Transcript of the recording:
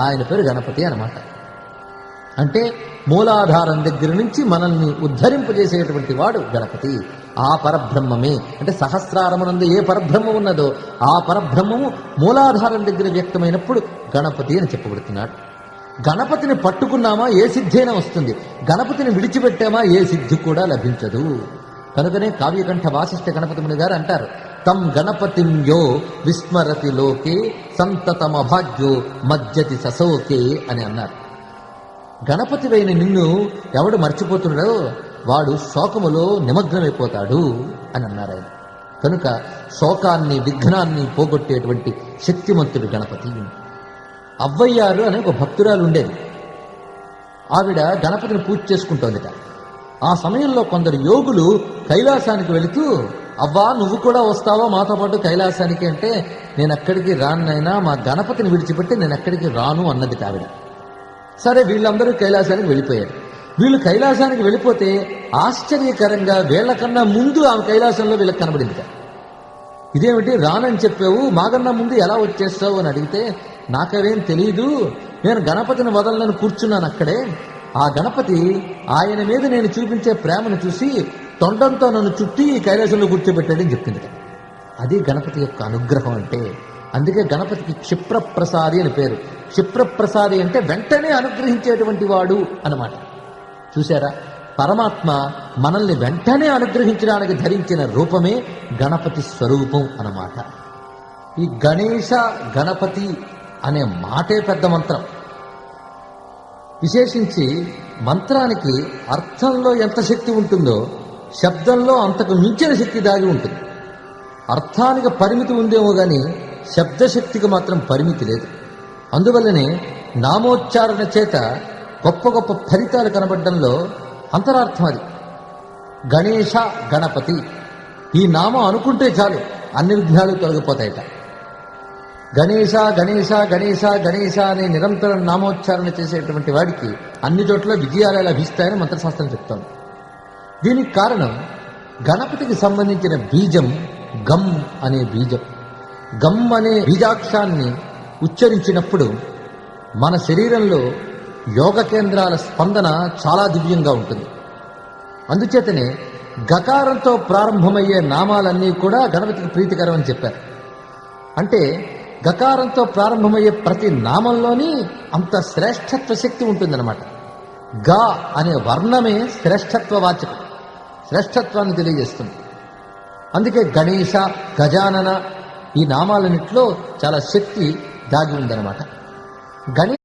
ఆయన పేరు గణపతి అనమాట అంటే మూలాధారం దగ్గర నుంచి మనల్ని ఉద్ధరింపజేసేటువంటి వాడు గణపతి. ఆ పరబ్రహ్మమే. అంటే సహస్రారమునందు ఏ పరబ్రహ్మం ఉన్నదో ఆ పరబ్రహ్మము మూలాధారం దగ్గర వ్యక్తమైనప్పుడు గణపతి అని చెప్పబడుతున్నాడు. గణపతిని పట్టుకున్నామా? ఏ సిద్ధైనా వస్తుంది. గణపతిని విడిచిపెట్టామా? ఏ సిద్ధి కూడా లభించదు. కనుకనే కావ్యకంఠ వాసిష్ఠ గణపతిముని గారు అంటారు తం గణపతిం యో విస్మరతి లోకే సంతతమభాగ్యో మజ్జతి ససోకే అని అన్నారు. గణపతివైన నిన్ను ఎవడు మర్చిపోతున్నాడో వాడు శోకములో నిమగ్నమైపోతాడు అని అన్నారు ఆయన. కనుక శోకాన్ని విఘ్నాన్ని పోగొట్టేటువంటి శక్తిమంతుడు గణపతి. అవ్వయ్యారు అనే ఒక భక్తురాలు ఉండేది. ఆవిడ గణపతిని పూజ చేసుకుంటోందిట. ఆ సమయంలో కొందరు యోగులు కైలాసానికి వెళుతూ అవ్వా నువ్వు కూడా వస్తావా? మాతో పాటు కైలాసానికి అంటే నేను ఎక్కడికి రానైనా మా గణపతిని విడిచిపెట్టి నేను ఎక్కడికి రాను అన్నది ఆవిడ సరే వీళ్ళందరూ కైలాసానికి వెళ్ళిపోయారు. వీళ్ళు కైలాసానికి వెళ్ళిపోతే ఆశ్చర్యకరంగా వీళ్ళకన్నా ముందు ఆమె కైలాసంలో వీళ్ళకి కనబడింది ఇదేమిటి రానని చెప్పావు? మాకన్నా ముందు ఎలా వచ్చేస్తావు అని అడిగితే నాకవేం తెలియదు నేను గణపతిని వదలని కూర్చున్నాను అక్కడే ఆ గణపతి ఆయన మీద నేను చూపించే ప్రేమను చూసి తొండంతో నన్ను చుట్టి ఈ కైలాసంలో కూర్చోబెట్టాడని చెప్పింది. అది గణపతి యొక్క అనుగ్రహం అంటే అందుకే గణపతికి క్షిప్రప్రసాది అని పేరు. క్షిప్రప్రసాది అంటే వెంటనే అనుగ్రహించేటువంటి వాడు అన్నమాట. చూసారా పరమాత్మ మనల్ని వెంటనే అనుగ్రహించడానికి ధరించిన రూపమే గణపతి స్వరూపం అన్నమాట. ఈ గణేశ గణపతి అనే మాటే పెద్ద మంత్రం. విశేషించి మంత్రానికి అర్థంలో ఎంత శక్తి ఉంటుందో శబ్దంలో అంతకు మించిన శక్తి దాగి ఉంటుంది. అర్థానికి పరిమితి ఉందేమో కానీ శబ్దశక్తికి మాత్రం పరిమితి లేదు. అందువల్లనే నామోచ్చారణ చేత గొప్ప గొప్ప ఫలితాలు కనబడడంలో అంతరార్థం అది. గణేష గణపతి ఈ నామం అనుకుంటే చాలు అన్ని విఘ్నాలు తొలగిపోతాయట. గణేష గణేష గణేష గణేష అనే నిరంతరం నామోచ్చారణ చేసేటువంటి వాడికి అన్ని చోట్ల విజయాలు లభిస్తాయని మంత్రశాస్త్రం చెప్తాను దీనికి కారణం గణపతికి సంబంధించిన బీజం గమ్ అనే బీజం. గమ్ అనే బీజాక్షాన్ని ఉచ్చరించినప్పుడు మన శరీరంలో యోగ కేంద్రాల స్పందన చాలా దివ్యంగా ఉంటుంది. అందుచేతనే గకారంతో ప్రారంభమయ్యే నామాలన్నీ కూడా గణపతికి ప్రీతికరం అని చెప్పారు. అంటే గకారంతో ప్రారంభమయ్యే ప్రతి నామంలోని అంత శ్రేష్ఠత్వ శక్తి ఉంటుందన్నమాట. గా అనే వర్ణమే శ్రేష్టత్వ వాచకం. శ్రేష్టత్వాన్ని తెలియజేస్తుంది. అందుకే గణేష గజానన ఈ నామాలన్నింటిలో చాలా శక్తి దాగి ఉందన్నమాట. గణేష్